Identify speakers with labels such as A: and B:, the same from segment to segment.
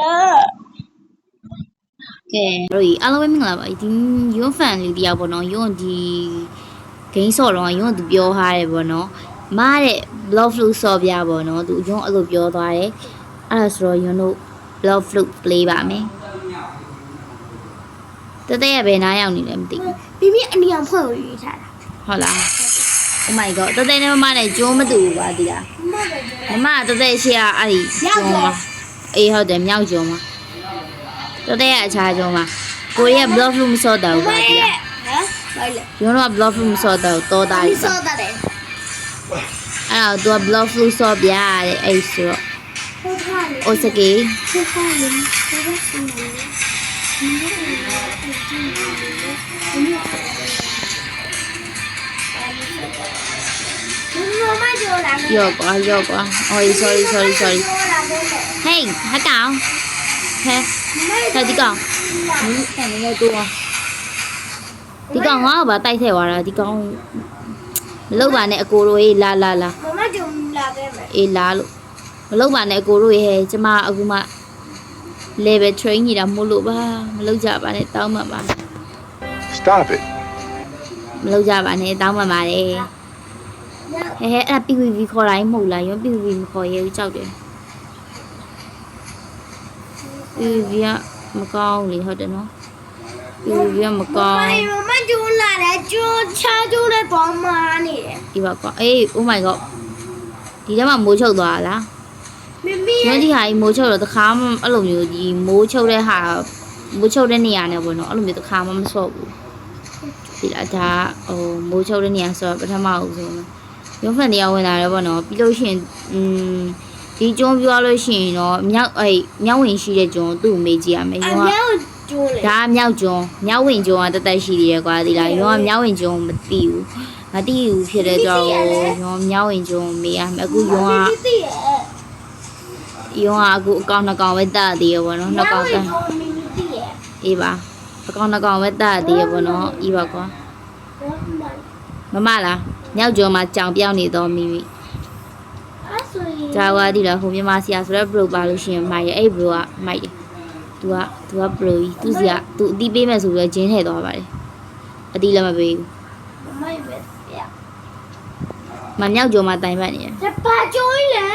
A: လား
B: ကဲတို့ကြီးအားလုံးပဲမင်္ဂလာပါဒီယွန်းဖန်လေးတရားပေါ့နော်ယွန်းဒီဂိမ်းဆော့တော့ယွန်းသူပြောထားတယ်ပေါ့နော်မားတဲ့ block flu ဆော့ပြပေါ့နော်သူယွန်းအဲ့လိုပြောသွားတယ်အဲ့ဒါဆိုတော့ယွန်းတို့ block flu play ပါမယ်တတဲ့ရဘယ်နားရောက်နေလဲမသိဘူး
A: ပြီးပြီးအနီအောင်ဖွင့်လို့ရေးထားတာ
B: ဟုတ်လား Oh my god တတဲ့နဲ့မမနဲ့ကျိုးမတူဘူးပါဒီလား
A: မမက
B: မမတတဲ့ရှေ့ကအဲ့ဒီကျုံးပါ အေးဟုတ်တယ်မြောက်ကျုံးပါတတဲ့ရအခြားကျုံးပါကိုရီးယား block flu မဆော့တော့ဘူးပါဒီလား
A: ဟမ်ဘာလဲ
B: ယုံတော့ block flu မဆော့တော့တော်တာ
A: ဒီ
B: ကြီး
A: စောတာတယ်
B: အဲ့တော့ तू block flu ဆော့ပြရတယ်အဲ့ဆိုတော့
A: ဟုတ်ပါလေ
B: အိုစ ကေ
A: ဟုတ်ပါလေဟုတ်ပါလေမမကြောလာမယ်
B: ရော့ကွာရော့ကွာ oh sorry sorry sorry
A: ကြောလာမယ်
B: hey ဟကောင်ဟဲဟဲဒီကောင်ဒီကောင်လည်းတော့ဒီကောင်ငါ့ကိုပါတိုက်ထဲသွားတာဒီကောင်မလုပ်ပါနဲ့အကိုတို့ရေးလာလာလာ
A: မမကြောလာခဲ့မယ်
B: အေးလာလို့မလုပ်ပါနဲ့အကိုတို့ရေဟဲ့ကျမအခုမှ level train နေတာမို့လို့ပါမလုပ်ကြပါနဲ့တောင်းမှန်ပါ
C: Stop it.
B: မလုပ်ကြပါနဲ့တောင်းမှန်ပါတယ် ဟဲ့ဟဲ့အဲ့ဒါ PVV ခေါ်တိုင်းမဟုတ်လားရုံး PVV မခေါ်ရဲဘူးကြောက်တယ် PVV ကမကောင်းလေဟုတ်တယ်နော် PVV ကမကောင်း
A: မမကြောလာတယ်ကျိုးချာကျိုးနဲ့ပေါ်မှာနေတယ်
B: ဒီပါကွာအေး oh my god ဒီထဲမှာမိုးချုပ်သွားလား
A: မမီ
B: ညဒီဟာကြီးမိုးချုပ်တော့တခါမှအဲ့လိုမျိုးဒီမိုးချုပ်တဲ့ဟာမိုးချုပ်တဲ့နေရာနဲ့ပေါ့နော်အဲ့လိုမျိုးတခါမှမဆော့ဘူးဒီလားဒါဟိုမိုးချုပ်တဲ့နေရာဆိုတော့ပထမဦးဆုံး ရုံးဖန်တရားဝင်လာတယ်ပေါ့နော်ပြီးလို့ရှိရင်อืมဒီကျွန်းပြောလို့ရှိရင်တော့မြောက်အဲ့မြောက်ဝင်ရှိတဲ့ကျွန်းသူ့ကိုမေးကြည့်ရမယ်
A: အ
B: ရုံးက
A: မြောက်ကျိုးလေ
B: ဒါမြောက်ကျွန်းမြောက်ဝင်ကျွန်းကတသက်ရှိသေးတယ်ကွာဒီလားရုံးကမြောက်ဝင်ကျွန်းမသိဘူးမသိဘူးဖြစ်တဲ့ကြောင့်ရုံးမြောက်ဝင်ကျွန်းမေးရမယ်အခုရုံးက
A: သိရဲ့
B: ရုံးကအခုအကောင်နှစ်ကောင်ပဲတတ်သေးရပေါ့နော်နှစ်ကောင်တတ်
A: မမီသိရဲ့
B: အေးပါအကောင်နှစ်ကောင်ပဲတတ်သေးရပေါ့နော်ဤပါကွာ မမလားမြောက်ကျော်မှာကြောင်ပြောင်းနေတော့မိမိ
A: အဲ့ဆိုရင်
B: ဂျာဝါဒီလားဟိုမြန်မာဆရာဆိုတော့ pro ပါလို့ရှိရင်မိုက်ရအဲ့ pro ကမိုက်တယ်သူကသူက pro ကြီးသူစီကသူအတီးပေးမယ်ဆိုပြီးတော့ဂျင်းထည့်သွားပါတယ်အတီးလည်းမပေးဘူး
A: မမိုက်ပဲပြ
B: မမြောက်ကျော်မှာတိုင်ပတ်နေတယ်
A: တပါကျိုးလေ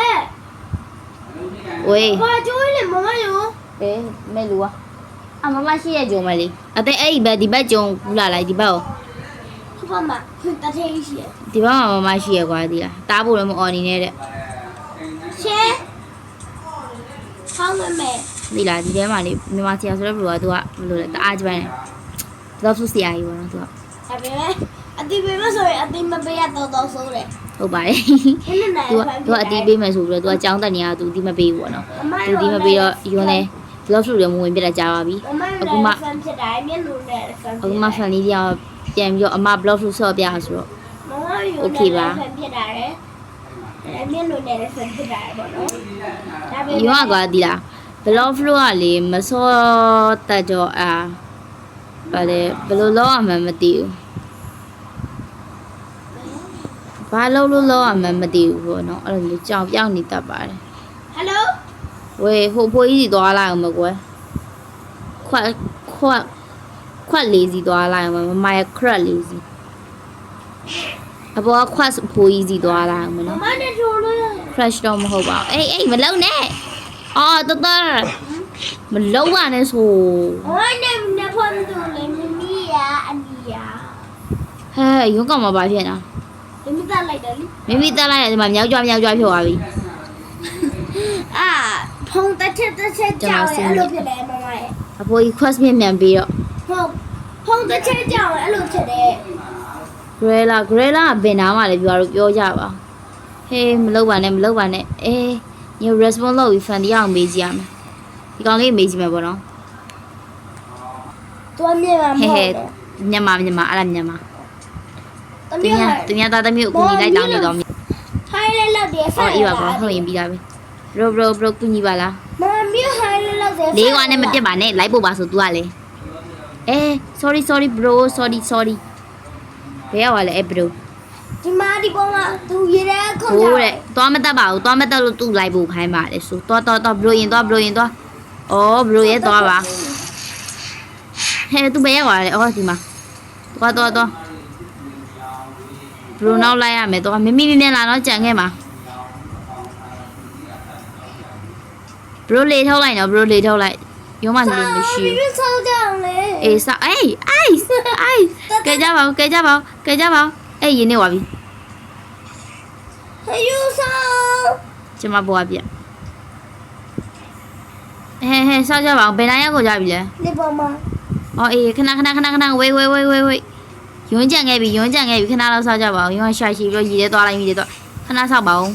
B: ဝေး
A: ပါကျိုးလေမမယော
B: အေးမဲလူကအမမရှိရကြုံမလေးအတဲ့အဲ့ဒီဘက်ဒီဘက်ကြုံဘူးလာလိုက်ဒီဘက်ကို
A: ဟုတ်ပါမတထဲရှိရဲ့
B: ဒီဘက်မှာမမရှိရကွာဒီလားတားဖို့လည်းမအော်နေနဲ့တဲ့
A: ရှဲဟောင်းမမဲ
B: ဒီလားဒီထဲမှာလေမြန်မာဆရာဆိုတော့ဘယ်လိုကသူကဘယ်လိုလဲတအားကြပန်းတယ်တော့သူဆရာကြီးပေါ့နော်သူက
A: အဘေအတိပေးမဆိုရင်အတိမပေးရတော့တော့ဆိုးတယ်
B: ဟုတ်ပါတယ်
A: ခင်းနေတယ်
B: သူကသူကအတီးပေးမယ်ဆိုပြီးတော့သူကចောင်းတက်နေရသူအတီးမပေးဘူးပေါ့နော်
A: အမ
B: သူအတီးမပေးတော့ယွန်းလဲ glove လို့လည်းမဝင်ပြတာကြာပါပြီ
A: အမ
B: အခုမှ
A: ဖန်ဖြစ်တာမျက်နှာနဲ့ဖန်
B: အခုမှ fan လေးတရား ပြန်ပြီးတော့အမ block လို့ဆော့ပြဆိုတော့
A: မမယူ
B: Okay ပါ
A: ဖန်ဖြစ်တာလေအဲမျက်နှာနဲ့ဖန်ဖြစ်တာပေါ့နော်ဒါပေ
B: ယွန်းကကွာဒီလား block flow ကလေမဆော့တက်တော့အာဗာလေဘယ်လိုလောက်အောင်မှမသိဘူးဘာလို့လို့လောက်အောင်မှမသိဘူးပေါ့နော်အဲ့လိုမျိုးကြောင်ပြောင်းနေတတ်ပါတယ်
A: ဟယ်လို
B: ဝေဟိုဖိုးကြီးစီသွားလိုက်အောင်မကွယ် ခွက်ခွက်ခွက်လေးစီသွားလိုက်အောင်မမရဲ့ခရက်လေးစီအပေါ်ကခွက်ဖိုးကြီးစီသွားလိုက်အောင်မ
A: မ
B: နော်
A: မနဲ့ထိုးလို့ရ
B: crash တော့မဟုတ်ပါဘူးအေးအေးမလုံနဲ့အော်တတမလုံပါနဲ့ဆို
A: ဟိုနဲ့နဲ့ဖွင့်သူလေမမီယာအနီယာ
B: ဟဲ့ရုံးကောင်မပါဖြစ်နော်
A: ဒီမိသားလိုက်တယ်လေ
B: မိမိတက်လိုက်ရတယ်ဒီမှာမြောက်ကြွမြောက်ကြွဖြစ်သွားပြီ
A: အာဖုံတစ်ချက်တစ်ချက်ကြောက်ရင်အဲ့လိုဖြစ်တယ်မမရဲ့
B: အဖိုးကြီး quest မြန်မြန်ပြီးတော့
A: ဟုတ်ဖုံတစ်ချက်ကြောက်ရင်အဲ့လိုဖြစ်တယ်
B: grella grella ကဘယ်နာမှလဲပြောတော့ပြောကြပါဟေးမလုံပါနဲ့မလုံပါနဲ့အေးည response လုပ်ပြီး fan တရားအောင်မေးကြည့်ရမယ်ဒီကောင်လေးမေးကြည့်မယ်ပေါ့နော်
A: သူအမြင်မှာမ
B: ဟဲ့
A: ဟုတ်
B: ဟဲ့
A: တယ်
B: မြန်မာမြန်မာအဲ့ဒါမြန်မာ
A: တ
B: သူ
A: မီး
B: ညာ
A: ဟာ
B: သူညာသားသမီးကိုကူညီလိုက်တောင်းနေတော့မြ
A: ထိုင်းလေးလောက်တယ်
B: အော်အေးပါကွာဟုတ်ရင်ပြီးသားပဲ bro bro bro ကူညီပါလား
A: မမီးဟိုင်းလေးလောက်တယ်
B: လေးကွာနဲ့မပြတ်ပါနဲ့လိုက်ဖို့ပါဆို तू ကလေ အဲ sorry sorry bro sorry sorry ဘယ်ရောက်လာလဲအဲ bro
A: ဒီမာဒီပေါ်မှာသူရေတဲ့ခုံ
B: ဟိုးတဲ့သွားမတက်ပါဘူးသွားမတက်လို့ तू လိုက်ဖို့ခိုင်းပါလေဆိုသွားသွားသွား bro ရင်သွား bro ရင်သွားဩဘရိုရဲ့သွားပါဟဲ့သူဘယ်ရောက်သွားလဲဩဒီမှာသွားသွားသွားဘရိုနောက်လိုက်ရမယ်သွားမမီမီနဲ့လာတော့ကြံခဲ့မှာဘရိုလေထုတ်လိုက်တော့ဘရိုလေထုတ်လိုက်ရုံးမှလူမရှိ
A: မ
B: ဘူး
A: င်းဆောက်ကြအောင်လေ
B: အေးစအေးအေးအေးကဲကြပါဦးကဲကြပါဦးကဲကြပါဦးအေးရင်းနေပါပြီ
A: ဟယူဆောက်
B: ကျမဘွားပြဟဲဟဲစောက်ကြပါဦးဘယ်နိုင်ရောက်ကိုကြပြီလဲ
A: ဒီပေါ်မှာ
B: အော်အေးခဏခဏခဏခဏဝေးဝေးဝေးဝေးဝေးယွန်းကြံခဲ့ပြီယွန်းကြံခဲ့ပြီခဏလောက်စောက်ကြပါဦးယွန်းရှာရှိပြီးတော့ရည်ထဲသွားလိုက်ရည်ထဲသွားခဏစောက်ပါဦး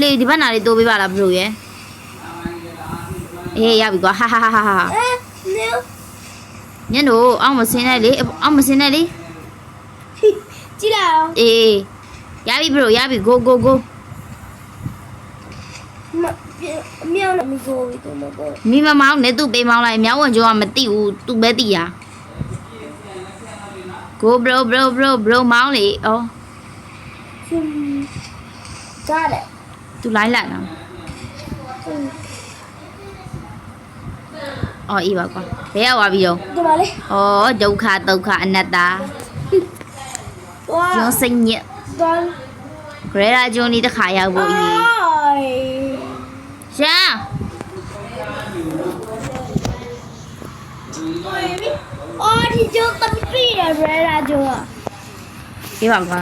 B: လေဒီဘက်နာလေးတိုးပေးပါလားဘလို့ရဲ့အေးရပြီကွာဟာဟာဟာဟာဟာ
A: အဲနေ
B: ညင်တို့အောက်မစင်းနဲ့လေအောက်မစင်းနဲ့လေ
A: ကြည့်လိုက်အောင်
B: အေးရပြီဘလို့ရပြီ go go go
A: မမြောင်းနေမကိုဘူးတော့မကို
B: မိမမောင်းနဲ့သူ့ပေးမောင်းလိုက်မြောင်းဝင်ကျော်ကမသိဘူးသူပဲသိရ go bro bro bro bro မောင်းလေအော်
A: ရှင်ကြားတယ်
B: သူလိုက်လာနော် အော်အေးပါကွာဘယ်ရောက်သွားပြီတော့
A: ဒီမှာလေ
B: ဩဒုက္ခဒုက္ခအနတ္တ
A: ဝါ
B: ကျွန်းစိတ်ညစ်
A: တော့
B: ဂရေရာကျွန်းလေးတစ်ခါရောက်ဖို့အေးရှာ
A: အော်ဒီကျုပ်တမပြည့်ရရလာကျုပ်
B: အေးပါကွာ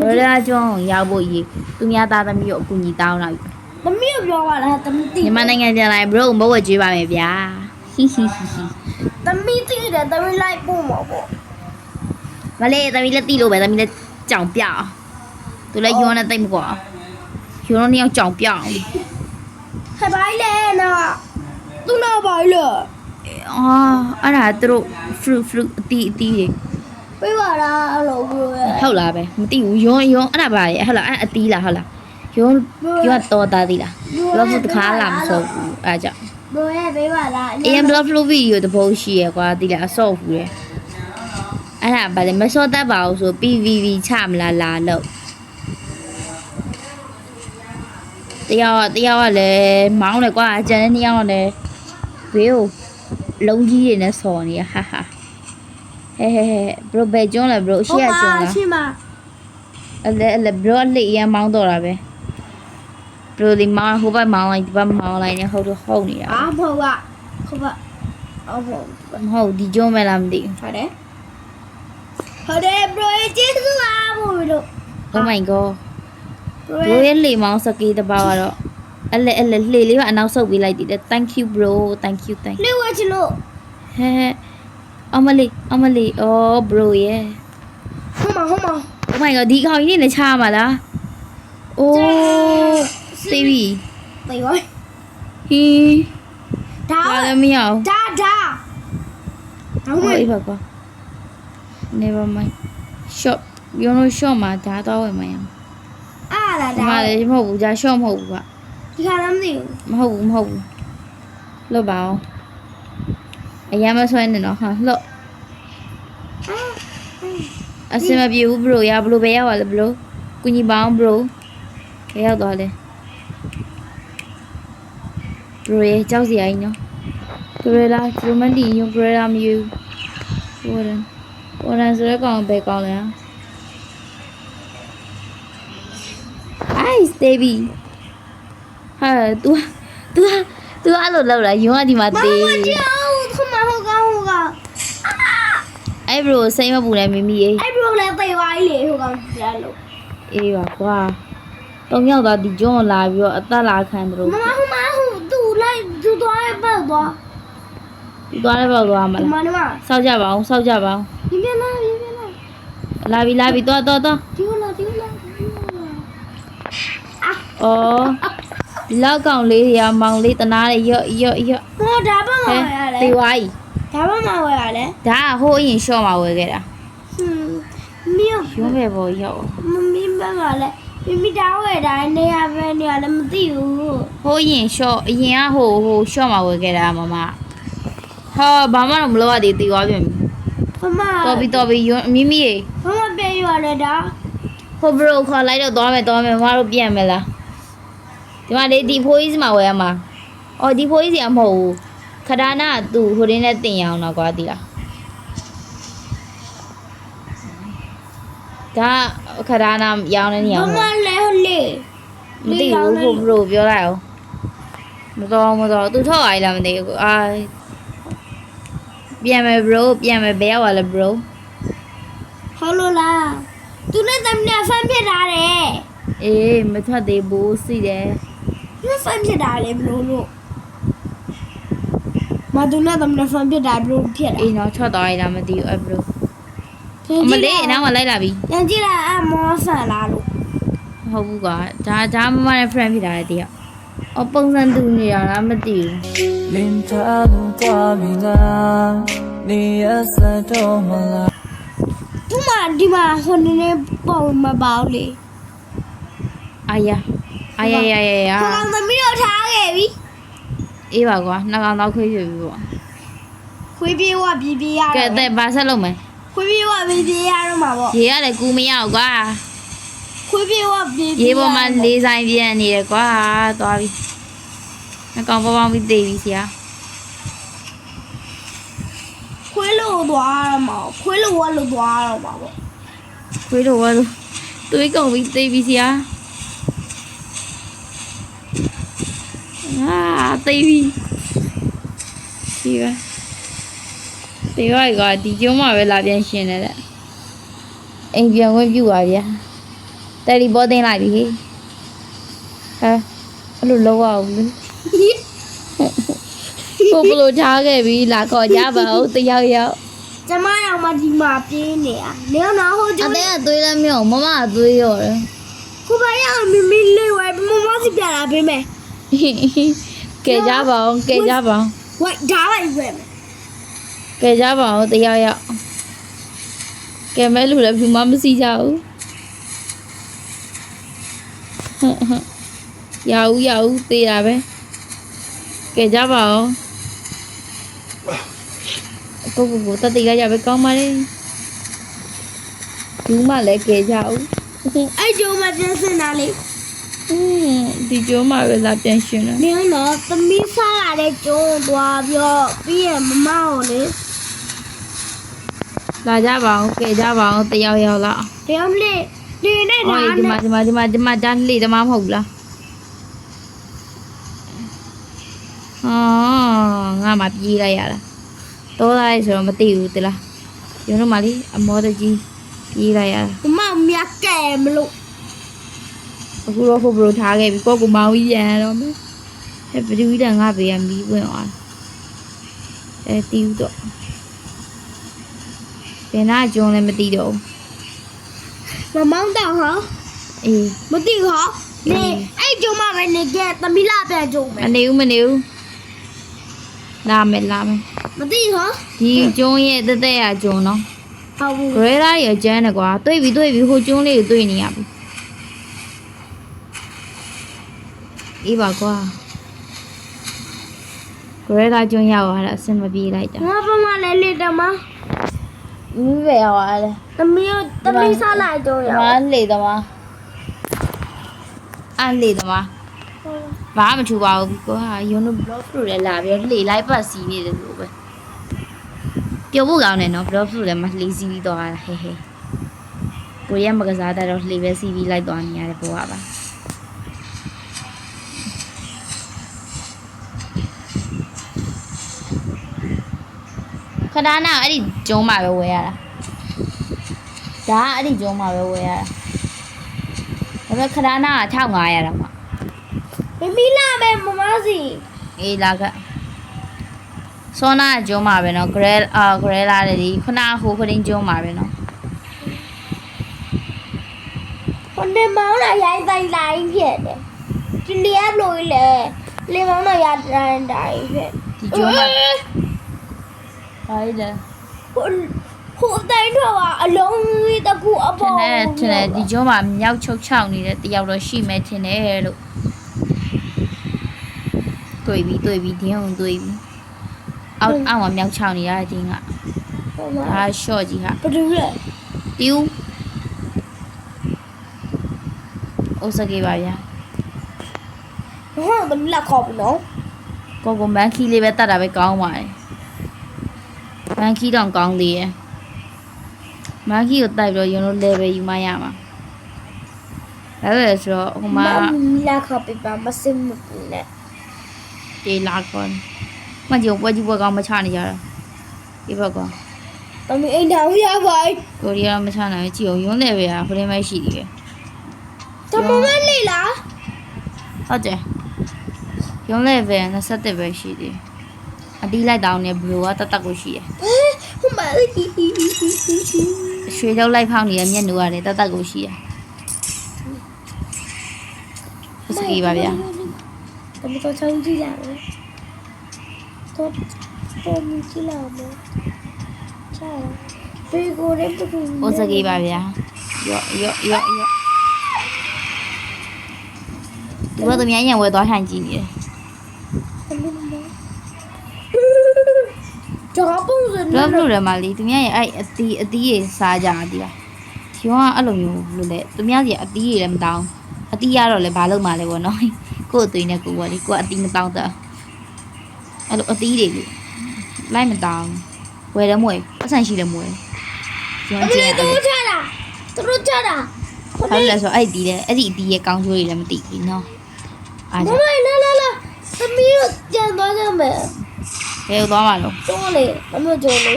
B: ဂရေရာကျွန်းကိုရောက်ဖို့အေးသူများသားသမီးကိုအကူအညီတောင်းလာပြီ
A: သမီးပြောပါလားသမီးတိ
B: မြန်မာနိုင်ငံပြန်လာရင် bro မဟုတ်ဝဲကြွေးပါမယ်ဗျာ ဟီဟီဟီဟီ
A: သမီးတိတယ်သမီးလိုက်ပို့မှာပေါ့
B: မလေးသမီးလည်းတိလို့ပဲသမီးလည်းကြောင်ပြအောင်သူလည်းယွန်းနဲ့တိတ်မကွာယွန်းနဲ့ယောက်ကြောင်ပြအောင်
A: ခက်ပါလေနော်သူနော်ပါလေ
B: အော်အဲ့ဒါသူတို့ fruit fruit အတီးအတီးတွေ
A: ပြပါလားအဲ့လိုပြောရဲ
B: ဟုတ်လားပဲမသိဘူးယွန်းယွန်းအဲ့ဒါပါလေဟုတ်လားအဲ့အတီးလားဟုတ်လားယွန်းယွန်းတော်သားသေးလားဘလော့ဖ်တခါလာမစောဘူးအဲ့ကြောင့်
A: ပြောရဲပြပါလား
B: အရင်ဘလော့ဖ်ဗီဒီယိုတပုတ်ရှိရကွာတိလားအဆော့ဘူးလေအဲ့ဒါပါလေမစောတတ်ပါဘူးဆို PVV ချမလားလာလို့တယောက်ကတယောက်ကလည်းမောင်းတယ်ကွာအကျန်တဲ့နှစ်ယောက်ကလည်းဘေးကိုလုံးကြီးတွေနဲ့ဆော်နေရဟာဟာဟဲဟဲဟဲဘရိုဘယ်ကျွန်းလဲဘရိုအရှိရကျွန်းလား
A: ရှိမှာ
B: အလဲအလဲဘရိုအလိရမ်းမောင်းတော့တာပဲ ဘရိုဒီမောင်းဟိုဘက်မောင်းလိုက်ဒီဘက်မောင်းလိုက်နေဟုတ်တော့ဟုတ်နေတာ
A: အားဖို့ကခုပါအော်ဖို့
B: မဟုတ်ဒီကျွန်းမဲလားမသိဘူး
A: ဟုတ်တယ်ဟုတ်တယ်ဘရိုကျေးဇူးအားဖို့လို့
B: Oh my god
A: ဘရို
B: ဘရိုရဲ့လေမောင်းစကေးတစ်ပါးကတော့အလဲအလဲလှေလေးကအနောက်ဆုပ်ပေးလိုက်တည်တယ် thank you bro thank you thank you
A: နေဝချင်လို့
B: ဟဲဟဲအမလေးအမလေးအော် bro ရဲ့
A: ဟိုမှာဟိုမှာ
B: Oh my god ဒီကောင်ကြီးနဲ့ချားမှာလားအိုး သိပြီ
A: တေရော
B: ဟီး
A: ဒါ
B: ဒါလည်းမရအောင်
A: ဒါဒါဟို
B: ဟို
A: မှာ
B: အေးပါကွာ never mind shop ရုံးလို့ shop မှာဒါတော့ဝင်မရအောင်
A: အားလာ
B: ဒီ
A: ဒါ
B: မှာလည်းမဟုတ်ဘူးဒါ shop မဟုတ်ဘူးက
A: ဒီခါလည်းမသိဘူး
B: မဟုတ်ဘူးမဟုတ်ဘူးလွတ်ပါအောင်အရင်မဆွဲနေတော့ဟာလွတ်အစင်မပြေဘူး bro ရဘလို့ပဲရောက်ပါလဲ bro ကုညီပါအောင် bro ဘယ်ရောက်သွား လဲ bro ရေကြောက်စရာကြီးနော် Gorilla ဒီမန်ဒီည Gorilla မယူဟိုရန်ဟိုရန်ဆိုတဲ့ကောင်ဘယ်ကောင်လဲ Ice baby ဟာ तू तू तू အဲ့လိုလောက်လာယုံကဒီမှာ
A: မ
B: တေး
A: မကြောက်ခုမဟုတ်ကောင်းဟုတ်ကောင်း
B: အဲ့ bro စိတ်မပူနဲ့မိမိရေး
A: အဲ့ဘရိုလည်းတေသွားပြီလေဟုတ်ကောင်းရလို့
B: အေးပါကွာတုံရောက်သွားဒီကျွန်းကိုလာပြီးတော့အသက်လာခံတယ်လို့
A: မမဟိုမှာဟိုသူ့လိုက် သူ့သွားရပတ်သွား
B: ဒီသွားလည်းပေါ့သွားမ
A: ဒီ
B: လား
A: မှာဒီမှာ
B: စောက်ကြပါအောင်စောက်ကြပါအောင်
A: ဒီပြန်လာဒီပြန်လာ
B: လာပြီလာပြီသွားသွားသွား
A: ဒီလာဒီလာဒီလာ
B: အော်ဒီလောက်ကောင်လေးတွေကမောင်လေးတနာတွေရော့ရော့ရော့
A: ဟောဒါပါမ
B: ဟဲ
A: ဝယ်ရလဲ
B: တေဝါကြီး
A: ဒါပါမဝယ်ရလဲ
B: ဒါကဟိုးအရင်ရှော့မှာဝယ်ခဲ့တာ
A: ဟွန်းမြို့
B: ရုံးပဲပေါ်ရောက်
A: မမင်းဘက်ကလည်း မိမိတောင်းဝယ်တိုင်းနေရပဲနေရလည်းမသိဘူး
B: ဟိုးအရင်ရှော့အရင်ကဟိုဟိုရှော့မှာဝယ်ခဲ့တာမမဟာဘာမှတော့မလုပ်ရသေးသေးသွားပြန်ပြီ
A: ဖမ
B: တော်ပြီတော်ပြီရုံးမိမိရေ
A: ဖမပြန်ရလဲဒါ
B: ဟိုဘရိုခေါ်လိုက်တော့သွားမယ်သွားမယ်မမတို့ပြန်မယ်လားဒီမှာလေဒီဖိုးကြီးစမှာဝယ်ရမှာအော်ဒီဖိုးကြီးစီအမဟုတ်ဘူးခဒါနာကသူဟိုရင်းနဲ့တင်ရအောင်တော့ကွာဒီလား ဒါခဒါနာရောင်းနေနေရ
A: မ
B: အောင်
A: မလဲဟိုလေ
B: မသိဘူးဘရိုပြောလိုက်အောင်မတော်မတော်သူထောက်ရည်လားမသိဘူးအာပြန်မယ် bro ပြန်မယ်ဘယ်ရောက်ရလဲ bro
A: ဟုတ်လို့လားသူနဲ့သမီးနဲ့ဖန်ဖြစ်တာတယ်
B: အေးမထွက်သေးဘူးစီတယ်
A: သူဖန်ဖြစ်တာလေဘလို့လို့မသူနဲ့သမီးနဲ့ဖန်ဖြစ်တာဘလို့ဖြစ်တာ
B: အေးတော့ထွက်သွားရည်လားမသိဘူးအဲ့ bro အမလေးအနောက်မှာလိုက်လာပြီ
A: ပြန်ကြည့်လာအမောဆန်လာလို့
B: မဟုတ်ဘူးကွာဒါဒါမမရဲ့ friend ဖြစ်တာလေတယောက်အပုံစံတူနေရတာမသိဘူး
D: လင်းသာတော့သွားပြီလားနေရစတော့မလား
A: သူမဒီမှာဟိုနေနေပုံမပေါလေ
B: အာယာအာယာယာယာယာ
A: ခေါင်းသမီးတို့ထားခဲ့ပြီ
B: အေးပါကွာနှကောင်တော့ခွေးပြပြီပေါ့
A: ခွေးပြေဝပြေးပြေးရတယ်
B: ကဲ
A: တဲ့
B: ဘာဆက်လုပ်မလဲ
A: ခွေးပြေးဝပြေးပြေးရတော့မှာပေါ့
B: ရေကလည်းကူမရအောင်ကွာ
A: ခွေးပြေးဝပြေးပြေး
B: ရေပေါ်မှာလေးဆိုင်ပြန်နေတယ်ကွာသွားပြီနှကောင်ပေါပေါင်းပြီးသေးပြီဆရာ
A: ခွေးလို့သွားတော့မှာခွေးလို့ဝလို့သွားတော့မှာပေါ့
B: ခွေးတော့ဝါလို့တွေးကုန်ပြီးသေးပြီဆရာအာသေးပြီဒီပဲ ဒီကကဒီကျုံးမှာပဲလာပြန်ရှင်တယ်တဲ့အိမ်ပြန်ဝင်ပြူပါဗျာတယ်လီပေါ်တင်လိုက်ပြီဟေးဟဲအဲ့လိုလောက်အောင်လေကိုဘလို့ထားခဲ့ပြီလာခေါ်ကြပါဦးတယောက်ယောက်
A: ကျမရောက်မှဒီမှာပြေးနေอ่ะနေတော့ဟို
B: အ
A: ကျိုး
B: သေးအသွေးလည်းမြောက်မမအသွေးရော်တယ်
A: ကိုပါရောက်မမီလေးဝဲမမစီပြလာပေးမယ်
B: ကဲကြပါအောင်ကဲကြပါအောင်
A: ဝိုက်ဓာတ်လိုက်ဝဲမယ်
B: ကဲကြပါအောင်တယောက်ယောက်ကဲမဲလူလည်းဖြူမမစီကြဘူးဟွန်းဟွန်းရအောင်ရအောင်သေးတာပဲကဲကြပါအောင်ကိုကိုကိုတတိကရပဲကောင်းပါလေဘူးမလည်းကဲကြအောင်
A: အဲ့ကျိုးမှပြန်စင်တာလေ
B: อืมဒီကျိုးမှာပဲလာပြန်ရှင်တယ်
A: နေတော့သမီးစားလာတဲ့ကျုံးသွားပြောပြီးရင်မမကိုလေ
B: လာကြပါအောင်ကဲကြပါအောင်တယောက်ယောက်လား
A: တယောက်လေးနေနဲ့
B: အော်
A: ဓာတ်
B: ဒီမှာ
A: နဲ့
B: ဒီမှာဒီမှာဒီမှာဒါလေတမမဟုတ်ဘူးလားအော်ငါမှပြေးလိုက်ရတာတော့လိုက်ဆိုတော့မသိဘူးတလားရုံးတော့မလေးအမောတကြီးပြေးလိုက်ရတာ
A: မမမြတ်ကဲမလို့
B: အခုတော့ဖို့ဘလို့ထားခဲ့ပြီကိုယ့်ကိုမောင်ကြီးရန်တော့မယ်အဲဘယ်သူကြီးတန်ငါပေးရမီးပွင့်သွားအဲတီးဦးတော့ဘ ယ်နာကျုံလည်းမသိတော့ဘူး
A: မမောင်းတော့ဟော
B: အေး
A: မသိဟောနေအဲ့ကျုံးမှပဲနေကဲသမီးလာပြန်ကျုံးမယ်
B: မနေဘူးမနေဘူးလာမယ်လာမယ်
A: မသိဟော
B: ဒီကျုံးရဲ့တက်တက်ရကျုံနော်
A: ဟုတ်ဘူး
B: ဂရဲလာရကျန်းတယ်ကွာတွေ့ပြီတွေ့ပြီဟိုကျုံးလေးကိုတွေ့နေရပြီအေးပါကွာဂရဲလာကျုံးရောက်လာတာအဆင်မပြေလိုက်တာ
A: ငါပမလည်းလေတမ
B: မိပဲရောက်လာတယ်
A: သမီးသမီးစားလာကျုံးရ
B: မလေသမားအလေသမားဘာမှမထူပါဘူးကွာယုံတို့ blog လို့လည်းလာပြီးတော့လေလိုက်ပတ်စီနေတယ်လို့ပဲပြောဖို့ကောင်းတယ်နော် blog လို့လည်းမလှေစီပြီးတော့ဟဲဟဲကိုရမကစားတဲ့တော့လှေပဲစီပြီးလိုက်သွားနေရတယ်ဘဝပါ ခဏနာအဲ့ဒီကျုံးမှာပဲဝယ်ရတာဒါအဲ့ဒီကျုံးမှာပဲဝယ်ရတာဒါပေမဲ့ခဏနာက1500တော့မှာ
A: မမီလာပဲမမစီ
B: အေးလာကစောနာကျုံးမှာပဲနော်ဂရဲအာဂရဲလာတဲ့ဒီခဏဟိုခရင်ကျုံးမှာပဲနော်
A: ဟိုနေမောင်းလာရိုင်းတိုင်းတိုင်းဖြစ်တယ်ဒီနေရာလို့လေလေမောင်းလာရိုင်းတိုင်းတိုင်းဖြစ်
B: ဒီကျုံးမှာ ဟာလေ
A: ဟိုဟိုတိုင်းတော့အလုံးကြီးတစ်ခုအ
B: ထင်
A: ပေါ်
B: တယ်ထင်တယ်ဒီကျုံးမှာမြောက်ချုပ်ချောက်နေတဲ့တယောက်တော့ရှိမယ်ထင်တယ်လို့တွေ့ပြီတွေ့ပြီဒီအောင်တွေ့ပြီအောက်အောက်မှာမြောက်ချောက်နေရတဲ့တင်းက
A: ဟိုမှာ
B: ဒါရှော့ကြီးဟာ
A: ဘယ်လိုလဲ
B: တီဦးအိုစကေပါဗျာ
A: ဟောသမီးလာခေါ်ပြီနော်
B: ဟကိုကိုမန်ခီလေးပဲတတ်တာပဲကောင်းပါတယ် မန်ခီတော့ကောင်းသေးရဲ့မန်ခီကိုတိုက်ပြီးတော့ရုံလို့ level ယူမရမှာဒါပဲဆိုတော့ဟို
A: မ
B: မှာ
A: မီလာခပ်ပေးပါမစင်မပူနဲ့
B: တေးလာကွန်မကြုံပွဲကြီးပွဲကောင်းမချနေကြတာဒီဘက်ကော
A: တမီအိမ်ထောင်ရပါ
B: ကိုရီးယားမချနိုင်ဘူးကြည့်အောင်ရုံး level ကဖရင်းမရှိသေးတယ်
A: တမမလေးလား
B: ဟုတ်တယ်ရုံး level 27ပဲရှိသေးတယ် အတီးလိုက်တောင်းနေဘလိုကတတ်တက်ကိုရှိတယ်
A: ဟိုမလေး
B: ရွှေကြောက်လိုက်ဖောင်းနေတဲ့မျက်နှာကလည်းတတ်တက်ကိုရှိတယ်စကီပါဗျာ
A: တမတော့ချောင်းကြည့်ရမယ်တော့တော့မြကြည့်လာမယ်ချာဘေကိုရဲတူ
B: ဟိုစကီပါဗျာရော့ရော့ရော့ရော့ဒီဘက်သမီးညံဝဲသွားထိုင်ကြည့်နေတယ်
A: ကြောပုံစံ
B: ဘယ်လိုလဲမလေးသူများရဲ့အဲ့အတီးအတီးရေစားကြတာဒီလားဒီကောင်ကအဲ့လိုမျိုးလို့လေသူများစီအတီးရေလည်းမတောင်းအတီးရတော့လေဘာလုပ်မှလဲပေါ့နော်ကို့အသွေးနဲ့ကိုပေါ့လေကိုကအတီးမတောင်းတော့အဲ့လိုအတီးတွေလေလိုက်မတောင်းဝယ်တယ်မွေပတ်စံရှိတယ်မွေကျွ
A: အ
B: န်း
A: မေ
B: ကျင်းအဲ့
A: တို့
B: လို
A: ချတာတို့ချတာ
B: ဘာလို့လဲဆိုအဲ့ဒီလေအဲ့ဒီအတီးရဲ့ကောင်းကျိုးတွေလည်းမသိဘူးနော်အား
A: မ
B: ကြောင့်
A: မလာလာလာသမီးတို့ကြံသွားကြမယ်
B: ဘယ်ကိုသွားမှာလို့
A: ကျော်လေအမေကျော်လေ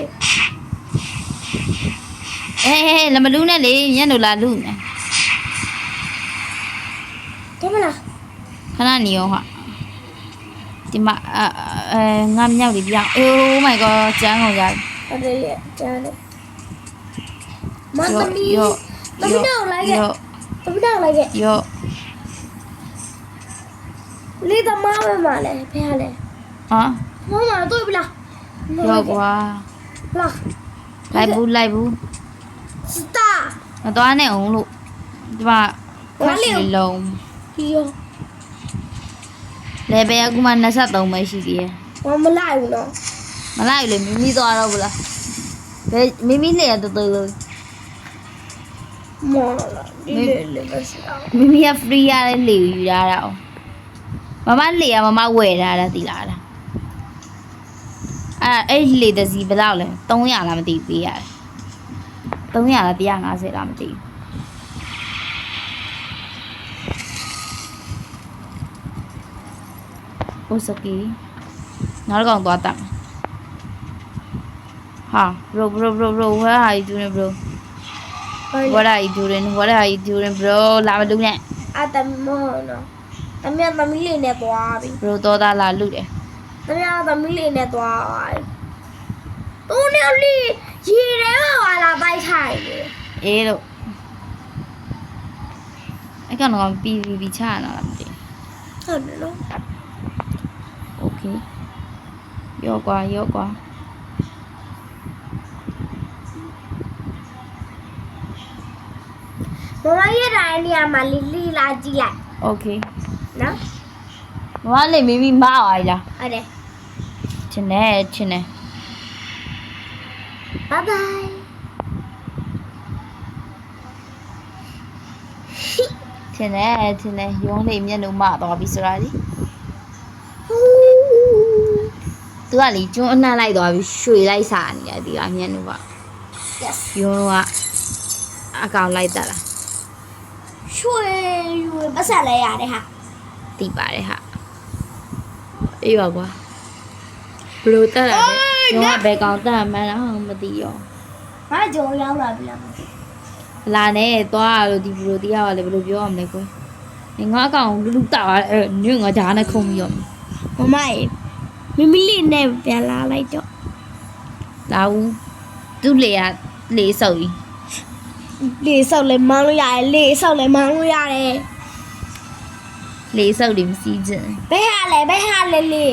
B: အေးအေးလမလူးနဲ့လေညနေလာလူနေ
A: ကမလား
B: ခဏနေရောဟာဒီမှာအဲအဲငါမြောက်လေးပြောင်း Oh my god ကျန်းကုန်ကြ
A: အဲ့ဒါရဲ့ကျန်တယ်မသမီး
B: ရော့
A: သမီးတော့လိုက်ခဲ့
B: ရော့
A: သမီးတော့လိုက်ခဲ့
B: ရော့
A: လေးသမားပဲမလဲဖះလဲ
B: ဟာ
A: မမတို့ပြီလား
B: ရော့ကွာ
A: လား
B: လိုက်ဘူးလိုက်ဘူး
A: စတာ
B: မသွားနဲ့အောင်လို့ဒီမှာခက်စီလုံး
A: ဒီရော
B: လေဘယ်အခုမှ23ပဲရှိသေးတယ်
A: မမလိုက်ဘူးနော်
B: မလိုက်လေမိမိသွားတော့ဘူးလားဘယ်မိမိလေရတော်တော်လို့
A: မော်လာဒီလေလေပဲစတာ
B: မိမိက free ရတဲ့လေယူရတာအောင်မမလေရမမဝယ်ထားတာတိလားလား အဲ့အဲ့လေတစီဘယ်လောက်လဲ300လားမသိဘူးပေးရတယ်300လား150လားမသိဘူး Osaki နောက်တစ်ကောင်သွားတက်မယ်ဟာ bro bro bro bro what are you doing bro what are you doing what are you doing bro လာမလူနဲ့
A: အတမောနော်သမီးသမီးလေးနဲ့သွားပြီ
B: bro တော်သားလာလူတယ်
A: သမီးသမီးလေးနဲ့သွားပြီတူနေလေးရေထဲမှာပါလာပိုက်ထိုင်တယ်
B: အေးလို့အဲ့ကောင်ကပီပီပီချရတာလားမသိ
A: ဟုတ်တယ်နော်
B: โอเคရော့ကွာရော့ကွာ
A: မမရဲ့တိုင်းနေရာမှာလီလီလာကြည့်လိုက်
B: โอเค
A: နော်
B: မမလေးမိမိမအောင်လား
A: ဟုတ်တယ်
B: ချင်းနေချင်းနေ
A: ဘိုင်ဘိုင်
B: ချင်းနေချင်းနေရုံးလေးမျက်နှာမသွားပြီဆိုတာလေသူကလေကျွန်းအနှံ့လိုက်သွားပြီရွှေလိုက်စားနေတယ်ဒီကမျက်နှာက
A: yes
B: ရုံးကအကောင်လိုက်တက်လာ
A: ရွှေရွှေပတ်ဆက်လဲရတယ်ဟာ
B: လို့တက်လာလဲရုံးကဘယ်ကောင်တက်မှန်းတော့မသိရော
A: ငါကြော်ရောက်လာပြီလားမသိ
B: လာနဲ့သွားလို့ဒီဘလိုတရားကလည်းဘယ်လိုပြောရမလဲကွယ်ငါအကောင်လူလူတာအဲညငါဂျာနဲ့ခုံပြီးရော
A: မမရေမိမိလေးနဲ့ပြန်လာလိုက်တော့
B: လာဦးသူ့လေကလေဆုပ်ကြီး
A: လေဆောက်လဲမောင်းလို့ရတယ်လေဆောက်လဲမောင်းလို့ရတယ်
B: လေဆုပ်တယ်မစီးခြင်း
A: ဘယ်ဟာလဲဘယ်ဟာလဲလေ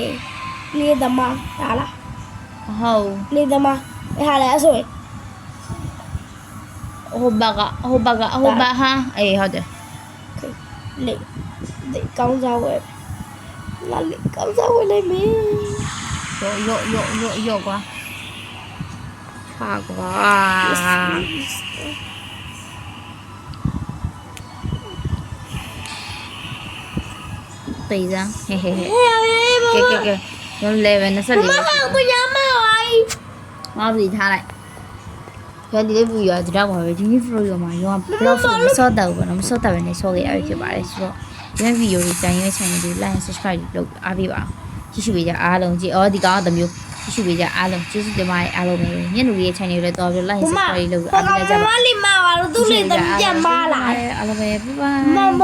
A: လေသမားဒါလား
B: ဟုတ်
A: လေသမားဘယ်ဟာလဲအဆိုရင်
B: ဟိုဘကဟိုဘကဟိုဘဟာအေးဟုတ်တယ်
A: လေလေကောင်းစားဝဲလာလေကောင်းစားဝဲလို က်မင်း
B: ရော့ရော့ရော့ရော့ရော့ကွာဟာကွာတေးစမ်းဟဲဟဲဟဲ
A: ဟဲ့ဟဲ့
B: ကဲကဲကဲကျွန်တော် level 24
A: မမကညာမဝိုင်း
B: ငါပြီထားလိုက်ကျွန်တော်ဒီလေးဗီဒီယိုဒီတော့ပါပဲဒီနေ့ flow ရောမှာရောဘလော့ဆိုမစော့တော့ဘူးနော်မစော့တော့ဘဲနဲ့ဆော့ခဲ့ရဖြစ်ပါတယ်ဆိုတော့ဒီဗီဒီယိုလေးတိုင်ရွေး channel လေး like subscribe လုပ်အားပေးပါကြည့်ရှုပေးကြအားလုံးကြည့်အော်ဒီကောင်ကတမျိုးကြည့်ရှုပေးကြအားလုံးကျေးဇူးတင်ပါတယ်အားလုံးပဲညနေလေး channel လေးတော့ပြီး like
A: မမ
B: subscribe လုပ်
A: ဟို
B: အား
A: က
B: ပေးကြ
A: မ
B: ပါ
A: လေးမပါလို့သူ့လေးတမီးပြန်မလာ
B: အားလုံးပဲ bye
A: မ
B: bye
A: မ